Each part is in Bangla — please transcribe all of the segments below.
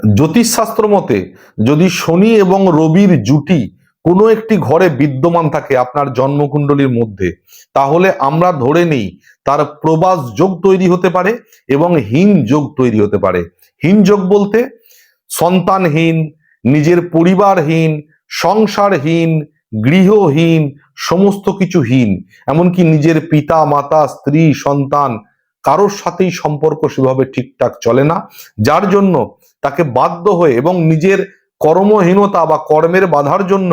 জ্যোতিষশাস্ত্র মতে, যদি শনি এবং রবির জুটি কোনো একটি ঘরে বিদ্যমান থাকে আপনার জন্মকুণ্ডলীর মধ্যে, তাহলে আমরা ধরে নিই তার প্রবাস যোগ তৈরি হতে পারে এবং হীন যোগ তৈরি হতে পারে। হীন যোগ বলতে সন্তানহীন, নিজের পরিবারহীন, সংসারহীন, গৃহহীন, সমস্ত কিছু হীন। এমনকি নিজের পিতা, মাতা, স্ত্রী, সন্তান কারোর সাথেই সম্পর্ক সেভাবে ঠিকঠাক চলে না, যার জন্য তাকে বাধ্য হয়ে এবং নিজের কর্মহীনতা বা কর্মের বাধার জন্য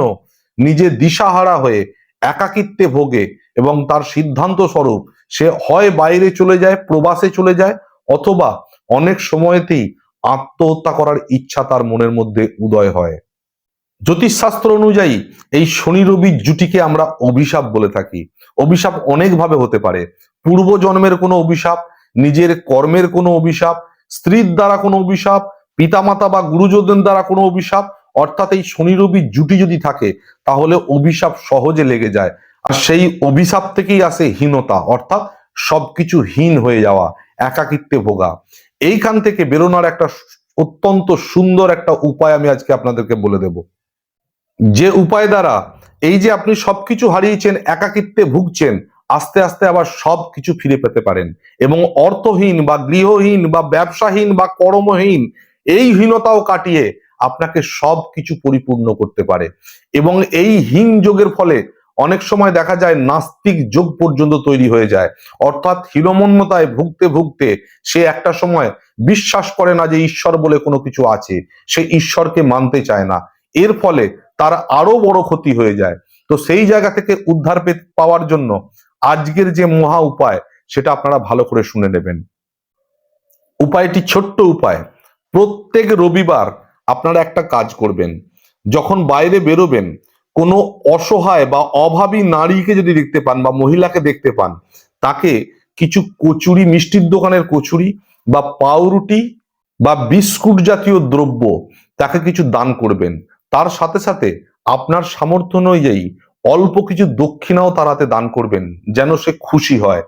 নিজে দিশাহারা হয়ে একাকিত্বে ভোগে এবং তার সিদ্ধান্ত স্বরূপ সে হয় বাইরে চলে যায়, প্রবাসে চলে যায় অথবা অনেক সময়তেই আত্মহত্যা করার ইচ্ছা তার মনের মধ্যে উদয় হয়। জ্যোতিষশাস্ত্র অনুযায়ী এই শনি রবির জুটিকে আমরা অভিশাপ বলে থাকি। অভিশাপ অনেকভাবে হতে পারে। পূর্বজন্মের কোনো অভিশাপ, নিজের কর্মের কোনো অভিশাপ, স্ত্রীর দ্বারা কোনো অভিশাপ, পিতামাতা বা গুরুজনদের দ্বারা কোনো অভিশাপ, অর্থাৎ এই শনি রবির জুটি যদি থাকে, তাহলে অভিশাপ সহজে লেগে যায়। আর সেই অভিশাপ থেকেই আসে হীনতা, অর্থাৎ সবকিছু হীন হয়ে যাওয়া, একাকিত্বে ভোগা। এইখান থেকে বেরোনোর একটা অত্যন্ত সুন্দর একটা উপায় আমি আজকে আপনাদেরকে বলে দেব। যে উপায় দ্বারা এই যে আপনি সবকিছু হারিয়েছেন, একাকিত্বে ভুগছেন, আস্তে আস্তে আবার সব কিছু ফিরে পেতে পারেন এবং অর্থহীন বা গৃহহীন বা ব্যবসাহীন বা কর্মহীন এই হীনতাও কাটিয়ে আপনাকে সব কিছু পরিপূর্ণ করতে পারে এবং এই হীন যোগের ফলে অনেক সময় দেখা যায় নাস্তিক যোগ পর্যন্ত তৈরি হয়ে যায়। অর্থাৎ হীনমন্যতায় ভুগতে ভুগতে সে একটা সময় বিশ্বাস করে না যে ঈশ্বর বলে কোনো কিছু আছে, সে ঈশ্বরকে মানতে চায় না। এর ফলে তার আরও বড় ক্ষতি হয়ে যায়। তো সেই জায়গা থেকে উদ্ধার পাওয়ার জন্য আজকের যে মহা উপায়, সেটা আপনারা ভালো করে শুনে নেবেন। উপায়টি ছোট্ট উপায়। প্রত্যেক রবিবার আপনারা একটা কাজ করবেন। যখন বাইরে বেরোবেন, কোনো অসহায় বা অভাবী নারীকে যদি দেখতে পান বা মহিলাকে দেখতে পান, তাকে কিছু কচুরি, মিষ্টির দোকানের কচুরি বা পাউরুটি বা বিস্কুট জাতীয় দ্রব্য, তাকে কিছু দান করবেন। তার সাথে সাথে আপনার সামর্থ্য অনুযায়ী অল্প কিছু দক্ষিণাও তার হাতে দান করবেন, যেন সে খুশি হয়।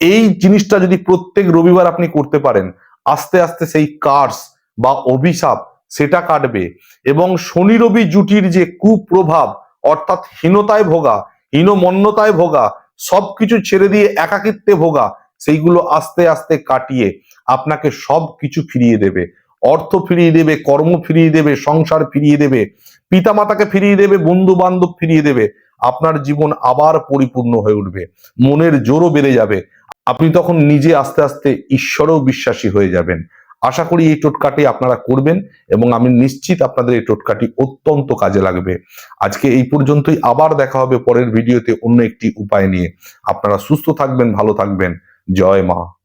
এই জিনিসটা যদি প্রত্যেক রবিবার আপনি করতে পারেন, আস্তে আস্তে সেই কার্স বা অভিশাপ সেটা কাটবে এবং শনি রবি জুটির যে কুপ্রভাব, অর্থাৎ হীনতায় ভোগা, হীনমন্যতায় ভোগা, সবকিছু ছেড়ে দিয়ে একাকিত্বে ভোগা, সেইগুলো আস্তে আস্তে কাটিয়ে আপনাকে সব কিছু ফিরিয়ে দেবে। অর্থ ফিরিয়ে দেবে, কর্ম ফিরিয়ে দেবে, সংসার ফিরিয়ে দেবে, পিতামাতাকে ফিরিয়ে দেবে বন্ধু বান্ধব ফিরিয়ে দেবে, আপনার জীবন আবার পরিপূর্ণ হয়ে উঠবে, মনের জোরও বেড়ে যাবে, আপনি তখন নিজে আস্তে আস্তে ঈশ্বরেও বিশ্বাসী হয়ে যাবেন। আশা করি এই টোটকাটি আপনারা করবেন এবং আমি নিশ্চিত আপনাদের এই টোটকাটি অত্যন্ত কাজে লাগবে। আজকে এই পর্যন্তই, আবার দেখা হবে পরের ভিডিওতে অন্য একটি উপায় নিয়ে। আপনারা সুস্থ থাকবেন, ভালো থাকবেন। জয় মা।